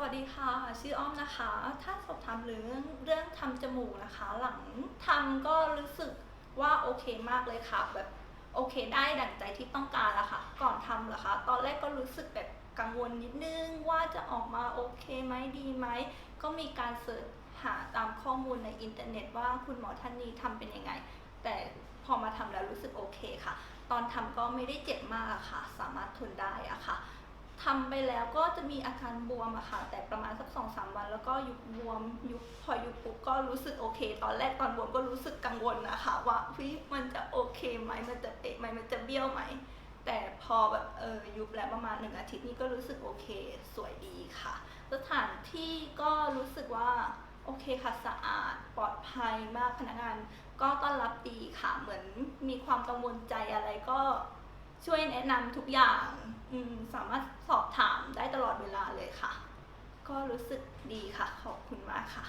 สวัสดีค่ะ ชื่ออ้อมนะคะ ถ้าสอบถามเรื่องเรื่องทำจมูกนะคะ หลังทำก็รู้สึกว่าโอเคมากเลยค่ะ แบบโอเคได้ดั่งใจที่ต้องการแล้วค่ะ ก่อนทำเหรอคะ ตอนแรกก็รู้สึกแบบกังวลนิดนึงว่าจะออกมาโอเคไหมดีไหม ก็มีการเสิร์ชหาตามข้อมูลในอินเทอร์เน็ตว่าคุณหมอท่านนี้ทำเป็นยังไง แต่พอมาทำแล้วรู้สึกโอเคค่ะ ตอนทำก็ไม่ได้เจ็บมากอะค่ะ สามารถทนได้อะค่ะ ทำไปแล้วก็จะมีอาการบวมอะค่ะ แต่ประมาณสักสองสามวัน แล้วก็ยุบบวมยุบพอยุบปุ๊บก็รู้สึกโอเค ตอนแรกตอนบวมก็รู้สึกกังวลนะคะว่าเฮ้ยมันจะโอเคไหมมันจะเป๊ะไหมมันจะเบี้ยวไหม แต่พอแบบเออยุบแล้วประมาณหนึ่งอาทิตย์นี้ก็รู้สึกโอเคสวยดีค่ะ สถานที่ก็รู้สึกว่าโอเคค่ะสะอาดปลอดภัยมากพนักงานก็ต้อนรับดีค่ะเหมือนมีความกังวลใจอะไรก็ช่วยแนะนำทุกอย่าง สามารถสอบถามได้ตลอดเวลาเลยค่ะ ก็รู้สึกดีค่ะ ขอบคุณมากค่ะ